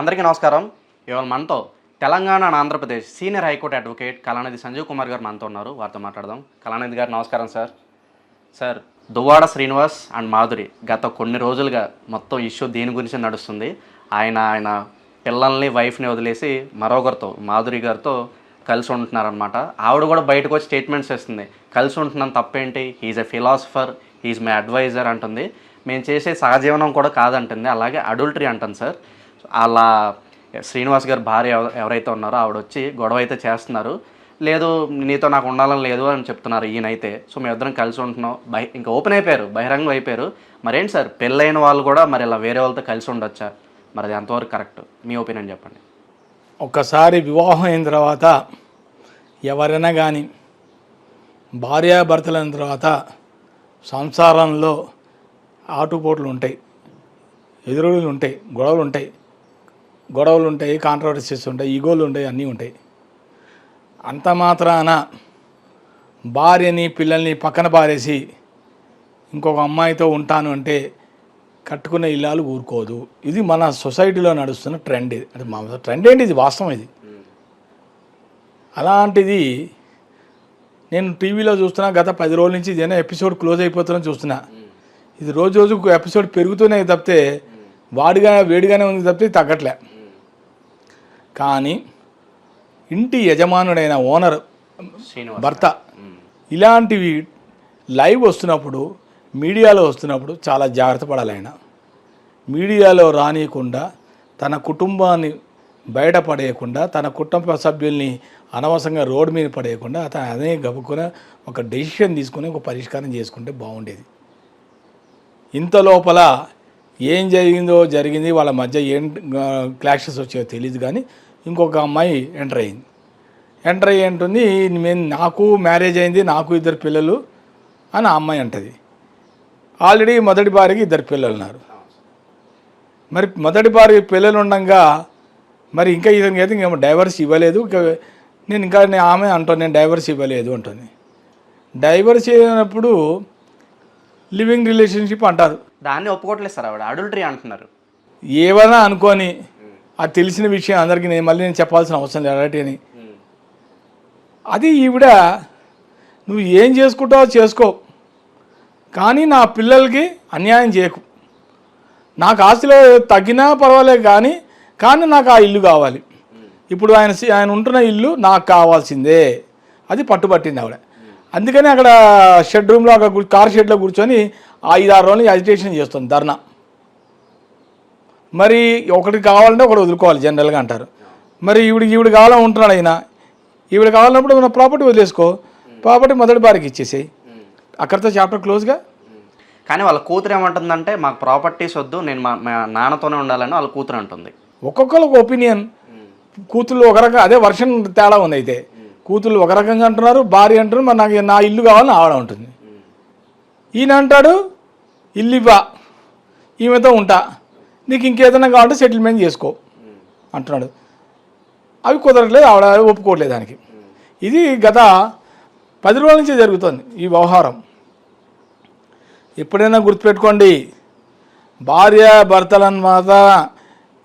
అందరికీ నమస్కారం. ఇవాళ మనతో Telangana and Andhra Pradesh senior high court advocate Kalanidhi Sanjeev Kumar గారు మనతో ఉన్నారు. వారితో మాట్లాడదాం. కళానిధి గారు నమస్కారం sir. Sir Duvvada Srinivas and Madhuri గత కొన్ని రోజులుగా మొత్తం ఇష్యూ దీని గురించి నడుస్తుంది. ఆయన ఆయన పిల్లల్ని వైఫ్ని వదిలేసి మరొకరితో మాధురి గారితో కలిసి ఉంటున్నారనమాట ఆవిడ కూడా బయటకు వచ్చి స్టేట్మెంట్స్ ఇస్తుంది కలిసి ఉంటున్నాను తప్పేంటి? He's a philosopher he's my advisor అంటుంది. మేము చేసే సహజీవనం కూడా కాదంటుంది. అలాగే అడల్టరీ అంటుంది సార్. అలా శ్రీనివాస్ గారు భార్య ఎవరైతే ఉన్నారో ఆవిడ వచ్చి గొడవ అయితే చేస్తున్నారు. లేదు నీతో నాకు ఉండాలని లేదు అని చెప్తున్నారు ఈయనైతే. సో మేము ఇద్దరం కలిసి ఉంటున్నాం. బహి ఇంకా ఓపెన్ అయిపోయారు బహిరంగం అయిపోయారు. మరేంటి సార్? పెళ్ళైన వాళ్ళు కూడా మరి ఇలా వేరే వాళ్ళతో కలిసి ఉండొచ్చా? మరి అది ఎంతవరకు కరెక్ట్. మీ ఒపీనియన్ చెప్పండి. ఒక్కసారి వివాహం అయిన తర్వాత ఎవరైనా కానీ భార్యాభర్తలైన తర్వాత సంసారంలో ఆటుపోట్లు ఉంటాయి ఎదురుడులు ఉంటాయి గొడవలు ఉంటాయి. గొడవలు ఉంటాయి కాంట్రవర్సీస్ ఉంటాయి ఈగోలు ఉంటాయి అన్నీ ఉంటాయి. అంత మాత్రాన భార్యని పిల్లల్ని పక్కన పారేసి ఇంకొక అమ్మాయితో ఉంటాను అంటే కట్టుకున్న ఇల్లాలు ఊరుకోదు. ఇది మన సొసైటీలో నడుస్తున్న ట్రెండ్ ఇది. అంటే మా ట్రెండ్ ఏంటి? ఇది వాస్తవం ఇది. అలాంటిది నేను టీవీలో చూస్తున్నా గత పది రోజుల నుంచి ఇదేనా ఎపిసోడ్ క్లోజ్ అయిపోతున్నా చూస్తున్నా. ఇది రోజు రోజుకు ఎపిసోడ్ పెరుగుతూనే తప్పితే వాడిగా వేడిగానే ఉంది తప్పితే తగ్గట్లే. కానీ ఇంటి యజమానుడైన ఓనర్ భర్త ఇలాంటివి లైవ్ వస్తున్నప్పుడు మీడియాలో వస్తున్నప్పుడు చాలా జాగ్రత్త పడాలి ఆయన. మీడియాలో రానియకుండా తన కుటుంబాన్ని బయటపడేయకుండా తన కుటుంబ సభ్యుల్ని అనవసరంగా రోడ్డు మీద పడేయకుండా అతను అదే గబుక్కున ఒక డెసిషన్ తీసుకుని ఒక పరిష్కారం చేసుకుంటే బాగుండేది. ఇంత లోపల ఏం జరిగిందో జరిగింది వాళ్ళ మధ్య ఏం క్లాషెస్ వచ్చాయో తెలియదు కానీ ఇంకొక అమ్మాయి ఎంటర్ అయింది. ఎంటర్ అయ్యి అంటుంది మేము నాకు మ్యారేజ్ అయింది నాకు ఇద్దరు పిల్లలు అని ఆ అమ్మాయి అంటది. ఆల్రెడీ మొదటి భార్యకి ఇద్దరు పిల్లలు ఉన్నారు. మరి మొదటి భార్య పిల్లలు ఉండగా మరి ఇంకా ఇతనికి అయితే ఇంకేమో డైవర్స్ ఇవ్వలేదు. ఇంకా నేను ఇంకా నేను ఆమె అంటాను నేను డైవర్స్ ఇవ్వలేదు అంటుంది. డైవర్స్ అయినప్పుడు లివింగ్ రిలేషన్షిప్ అంటారు. దాన్ని ఒప్పుకోవట్లేదు సార్ ఆవిడ. అడల్టరీ అంటున్నారు. ఏమైనా అనుకొని అది తెలిసిన విషయం అందరికీ నేను మళ్ళీ నేను చెప్పాల్సిన అవసరం లేదు అలాంటి అని. అది ఈవిడ నువ్వు ఏం చేసుకుంటావో చేసుకో కానీ నా పిల్లలకి అన్యాయం చేయకు. నాకు ఆస్తిలో తగ్గినా పర్వాలేదు కానీ కానీ నాకు ఆ ఇల్లు కావాలి. ఇప్పుడు ఆయన ఆయన ఉంటున్న ఇల్లు నాకు కావాల్సిందే. అది పట్టుబట్టింది ఆవిడ. అందుకని అక్కడ షెడ్ రూమ్లో అక్కడ కార్ షెడ్లో కూర్చొని ఐదు ఆరు రోజులు అజిటేషన్ చేస్తుంది ధర్నా. మరి ఒకటి కావాలంటే ఒకటి వదులుకోవాలి జనరల్గా అంటారు. మరి ఈవిడ ఈవిడ కావాలని ఉంటున్నాడు ఆయన ఈవిడ కావాలన్నప్పుడు మన ప్రాపర్టీ వదిలేసుకో. ప్రాపర్టీ మొదటి బారికి ఇచ్చేసేయి. అక్కడితో చాప్టర్ క్లోజ్గా కానీ వాళ్ళ కూతురు ఏమంటుందంటే మాకు ప్రాపర్టీస్ వద్దు నేను మా మా నాన్నతోనే ఉండాలని వాళ్ళ కూతురు అంటుంది. ఒక్కొక్కరు ఒక ఒపీనియన్ కూతుళ్ళు ఒక రకంగా అదే వర్షన్ తేడా ఉంది అయితే. కూతుళ్ళు ఒక రకంగా అంటున్నారు భార్య అంటున్నారు మరి నాకు నా ఇల్లు కావాలని ఆవిడ ఉంటుంది ఈయన అంటాడు ఇల్లు ఇవ్వా ఈమెతో ఉంటా. నీకు ఇంకేదైనా కావాలంటే సెటిల్మెంట్ చేసుకో. అంటున్నాడు. అవి కుదరట్లేదు ఆవిడ ఒప్పుకోవట్లేదు దానికి. ఇది గత పది రోజుల నుంచి జరుగుతుంది ఈ వ్యవహారం. ఎప్పుడైనా గుర్తుపెట్టుకోండి భార్య భర్తలను మాత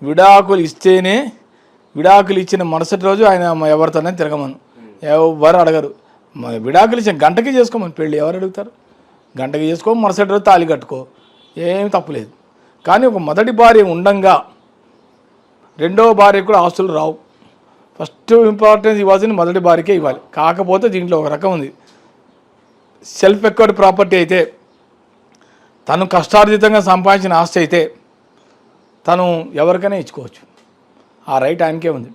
విడాకులు ఇస్తేనే విడాకులు ఇచ్చిన మరుసటి రోజు ఆయన ఎవరితోనే తిరగమను. ఎవరు అడగరు. విడాకులు ఇచ్చిన గంటకి చేసుకోమని. పెళ్ళి ఎవరు అడుగుతారు? గంటకి చేసుకో మరుసటి రోజు తాళి కట్టుకో. ఏం తప్పులేదు కానీ ఒక మొదటి భార్య ఉండంగా రెండవ భార్య కూడా ఆస్తులు రావు. ఫస్ట్ ఇంపార్టెన్స్ ఇవ్వాల్సింది మొదటి భార్యకే ఇవ్వాలి. కాకపోతే దీంట్లో ఒక రకం ఉంది. సెల్ఫ్ ఎక్వర్డ్ ప్రాపర్టీ అయితే తను కష్టార్జితంగా సంపాదించిన ఆస్తి అయితే తను ఎవరికైనా ఇచ్చుకోవచ్చు. ఆ రైట్ ఆయనకే ఉంది.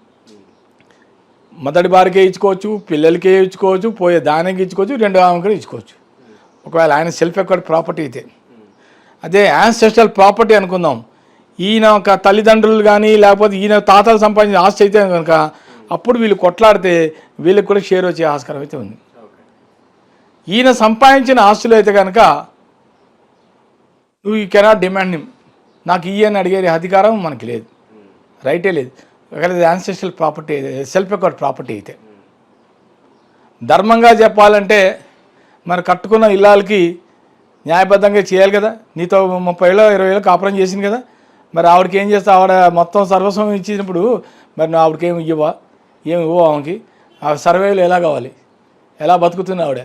మొదటి భార్యకే ఇచ్చుకోవచ్చు పిల్లలకే ఇచ్చుకోవచ్చు పోయే దానికి ఇచ్చుకోవచ్చు రెండో ఆమె కూడా ఇచ్చుకోవచ్చు. ఒకవేళ ఆయన సెల్ఫ్ ఎక్వర్డ్ ప్రాపర్టీ అయితే. అదే యాన్సెస్ట్రల్ ప్రాపర్టీ అనుకుందాం. ఈయన ఒక తల్లిదండ్రులు కానీ లేకపోతే ఈయన తాతలు సంపాదించిన ఆస్తి అయితే కనుక అప్పుడు వీళ్ళు కొట్లాడితే వీళ్ళకి కూడా షేర్ వచ్చే ఆస్కారం అయితే ఉంది. ఈయన సంపాదించిన ఆస్తులు అయితే కనుక నువ్వు ఈ కెనాట్ డిమాండ్ నాకు ఈ అని అడిగే అధికారం మనకి లేదు. రైటే లేదు. ఒకవేళ ancestral property self acquired property అయితే. ధర్మంగా చెప్పాలంటే మరి కట్టుకున్న ఇల్లాలకి న్యాయబద్ధంగా చేయాలి కదా. నీతో ముప్పై ఏళ్ళు ఇరవై ఏళ్ళు కాపురం చేసింది కదా. మరి ఆవిడకి ఏం చేస్తా ఆవిడ మొత్తం సర్వస్వం ఇచ్చినప్పుడు మరి నువ్వు ఆవిడకి ఏమి ఇవ్వవా? ఏమి ఇవ్వవు ఆమెకి? ఆ సర్వేలు ఎలా కావాలి? ఎలా బతుకుతుంది ఆవిడ?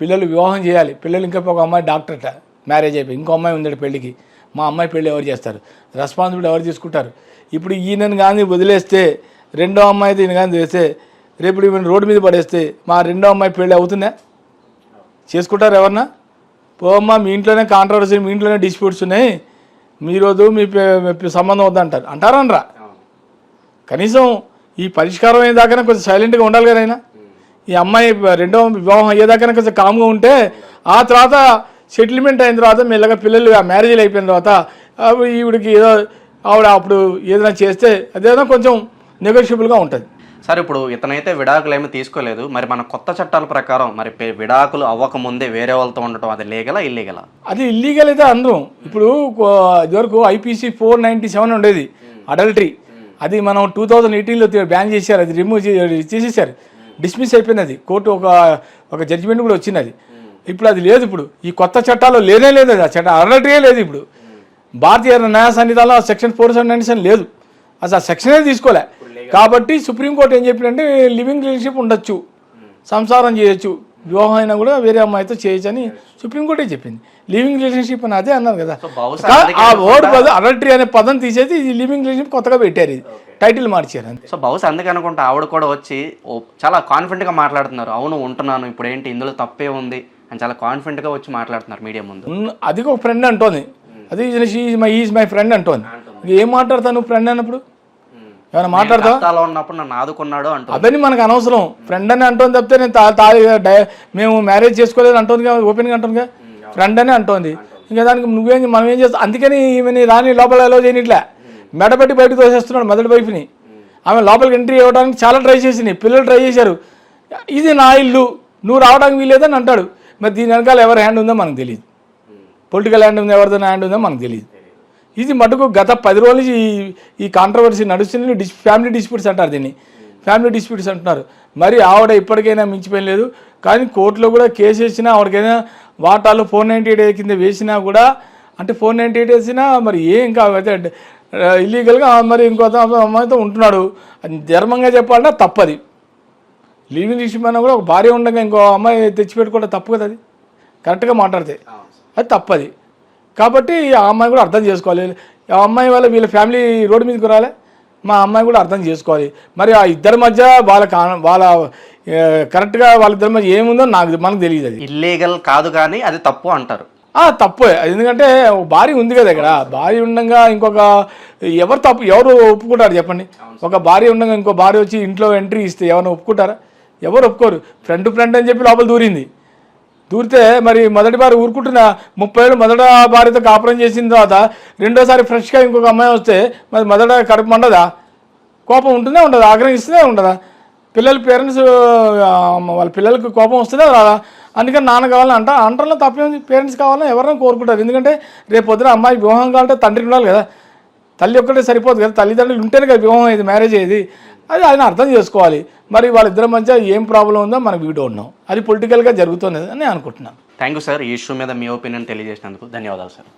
పిల్లలు వివాహం చేయాలి. పిల్లలు ఇంకా ఒక అమ్మాయి డాక్టర్ట. మ్యారేజ్ అయిపోయి ఇంకో అమ్మాయి ఉంది పెళ్ళికి. మా అమ్మాయి పెళ్ళి ఎవరు చేస్తారు? రెస్పాన్సిబిలిటీ ఎవరు తీసుకుంటారు? ఇప్పుడు ఈయనని కానీ వదిలేస్తే రెండో అమ్మాయి ఈయన కానీ చేస్తే రేపు ఈయన రోడ్డు మీద పడేస్తే మా రెండో అమ్మాయి పెళ్ళి అవుతుందా? చేసుకుంటారు ఎవరన్నా? పోమ్మా మీ ఇంట్లోనే కాంట్రవర్సీ మీ ఇంట్లోనే డిస్ప్యూట్స్ ఉన్నాయి. మీరోజు మీ సంబంధం వద్దంటారు. అంటారనరా. కనీసం ఈ పరిష్కారం అయ్యేదాకా కొంచెం సైలెంట్గా ఉండాలి కదా ఆయన. ఈ అమ్మాయి రెండో వివాహం అయ్యేదాకా కొంచెం కామ్గా ఉంటే ఆ తర్వాత సెటిల్మెంట్ అయిన తర్వాత మెల్లగా పిల్లలు ఆ మ్యారేజ్లు అయిపోయిన తర్వాత ఈవిడికి ఏదో ఆవిడ అప్పుడు ఏదైనా చేస్తే అదేదో కొంచెం నెగోషియబుల్గా ఉంటుంది. సార్ ఇప్పుడు ఇతనైతే విడాకులు ఏమీ తీసుకోలేదు. మరి మన కొత్త చట్టాల ప్రకారం మరి విడాకులు అవ్వక ముందే వేరే వాళ్ళతో ఉండటం అది లీగలా ఇల్లీగలా? అది ఇల్లీగల్ అయితే అందరం ఇప్పుడు ఇదివరకు ఐపీసీ ఫోర్ నైంటీ సెవెన్ ఉండేది అడల్టరీ. అది మనం టూ థౌజండ్ ఎయిటీన్లో బ్యాన్ చేశారు అది రిమూవ్ చేసేసారు. డిస్మిస్ అయిపోయింది అది కోర్టు ఒక ఒక జడ్జిమెంట్ కూడా వచ్చింది అది ఇప్పుడు అది లేదు ఇప్పుడు. ఈ కొత్త చట్టాల్లో లేనే లేదు అది. ఆ చట్టం అడల్టరీయే లేదు ఇప్పుడు. భారతీయ న్యాయ సంహితలో section four seven ninety seven లేదు. అసలు ఆ సెక్షనే తీసుకోలే. కాబట్టి సుప్రీంకోర్టు ఏం చెప్పిందంటే లివింగ్ రిలేషన్షిప్ ఉండొచ్చు సంసారం చేయొచ్చు వివాహం అయినా కూడా వేరే అమ్మాయితో చేయొచ్చు అని సుప్రీంకోర్టే చెప్పింది. లివింగ్ రిలేషన్షిప్ అని అదే అన్నారు కదా. ఆ వర్డ్ బదులు అడల్టరీ అనే పదం తీసేసి ఈ లివింగ్ రిలేషన్షిప్ కొత్తగా పెట్టారు ఇది. టైటిల్ మార్చారు అంతే. సో బహుశా అందుకే అనుకుంటా ఆవిడ కూడా వచ్చి చాలా కాన్ఫిడెంట్గా మాట్లాడుతున్నారు. అవును ఉంటున్నాను. ఇప్పుడు ఏంటి ఇందులో తప్పే ఉంది అని చాలా కాన్ఫిడెంట్గా వచ్చి మాట్లాడుతున్నారు మీడియా ముందు. అది ఒక ఫ్రెండ్ అంటోంది. అది మై ఈజ్ మై ఫ్రెండ్ అంటోంది. ఏం మాట్లాడతావు నువ్వు ఫ్రెండ్ అన్నప్పుడు? ఏమైనా మాట్లాడతావా? కష్టాల్లో ఉన్నప్పుడు నన్ను ఆదుకున్నాడు అంటూ అవన్నీ మనకు అనవసరం. ఫ్రెండ్ అని అంటోంది తప్పితే నేను తా తాగి డై- మేము మ్యారేజ్ చేసుకోలేదు అంటోంది కదా ఓపెన్గా అంటుంది కదా ఫ్రెండ్ అని అంటోంది. ఇంకా దానికి నువ్వేం మనం ఏం చేస్తాం అందుకని ఈమెని రాని లోపల ఎలా చేయనిట్లే. మెడబెట్టి బయటకు తోసేస్తున్నాడు మొదటి వైఫ్ని ఆమె లోపలికి ఎంట్రీ ఇవ్వడానికి చాలా ట్రై చేసింది. పిల్లలు ట్రై చేశారు. ఇది నా ఇల్లు. నువ్వు రావడానికి వీలేదని అంటాడు. మరి దీని వెనకాల ఎవరి హ్యాండ్ ఉందో మనకు తెలియదు పొలిటికల్ హ్యాండ్ ఉందో ఎవరిదో హ్యాండ్ ఉందో మనకు తెలియదు ఇది మటుకు గత పది రోజుల నుంచి ఈ- ఈ కాంట్రవర్సీ నడుస్తుంది. డిస్ ఫ్యామిలీ డిస్ప్యూట్స్ అంటారు దీన్ని. ఫ్యామిలీ డిస్ప్యూట్స్ అంటున్నారు. మరి ఆవిడ ఇప్పటికైనా మించిపోయిన లేదు. కానీ కోర్టులో కూడా కేసు వేసినా ఆవిడకైనా వాటాలు ఫోర్ నైంటీ ఎయిట్ కింద వేసినా కూడా అంటే ఫోర్ నైంటీ ఎయిట్ వేసినా మరి ఏ ఇంకా అయితే ఇల్లీగల్గా మరి ఇంకో అమ్మాయితో ఉంటున్నాడు. అది ధర్మంగా చెప్పాలంటే తప్పది. లివింగ్ ఇష్యూ అయినా కూడా ఒక భార్య ఉండగా ఇంకో అమ్మాయి తెచ్చిపెట్టుకోవడం తప్పు కదా అది. కరెక్ట్గా మాట్లాడితే. అది తప్పది. కాబట్టి ఆ అమ్మాయి కూడా అర్థం చేసుకోవాలి. ఆ అమ్మాయి వల్ల వీళ్ళ ఫ్యామిలీ రోడ్డు మీదకి రాలే? మా అమ్మాయి కూడా అర్థం చేసుకోవాలి. మరి ఆ ఇద్దరి మధ్య వాళ్ళ వాళ్ళ కరెక్ట్గా వాళ్ళిద్దరి మధ్య ఏముందో నాకు మనకు తెలియదు అది. ఇల్లీగల్ కాదు కానీ అది తప్పు అంటారు. ఆ, తప్పే. ఎందుకంటే భార్య ఉంది కదా ఇక్కడ. భార్య ఉండగా ఇంకొక ఎవరు తప్పు ఎవరు ఒప్పుకుంటారు చెప్పండి? ఒక భార్య ఉండగా ఇంకో భార్య వచ్చి ఇంట్లో ఎంట్రీ ఇస్తే ఎవరైనా ఒప్పుకుంటారా? ఎవరు ఒప్పుకోరు. ఫ్రెండ్ ఫ్రెండ్ అని చెప్పి లోపల దూరింది. దూరితే మరి మొదటి బారి ఊరుకుంటున్న ముప్పై ఏళ్ళు మొదట భార్యతో కాపురం చేసిన తర్వాత రెండోసారి ఫ్రెష్గా ఇంకొక అమ్మాయి వస్తే మరి మొదట కడుపు మండదా? కోపం ఉంటుందే ఉండదు? ఆగ్రహిస్తుందే ఉండదా? పిల్లల పేరెంట్స్ వాళ్ళ పిల్లలకి కోపం వస్తుందే రాదా? అందుకని నాన్న కావాలని అంట. అంటలో తప్పేముంది పేరెంట్స్ కావాలని ఎవరైనా కోరుకుంటారు. ఎందుకంటే రేపు పొద్దున అమ్మాయి వివాహం కావాలంటే తండ్రి ఉండాలి కదా. తల్లి ఒక్కటే సరిపోదు కదా. తల్లిదండ్రులు ఉంటేనే కదా వివాహం ఇది మ్యారేజ్ అయ్యేది. అది ఆయన అర్థం చేసుకోవాలి. మరి వాళ్ళిద్దరి మధ్య ఏం ప్రాబ్లం ఉందో మనకు వీడియో ఉన్నాం అది పొలిటికల్గా జరుగుతున్నది అని అనుకుంటున్నాను. థ్యాంక్ యూ సార్ ఈ ఇష్యూ మీద మీ ఒపీనియన్ తెలియజేసినందుకు ధన్యవాదాలు సార్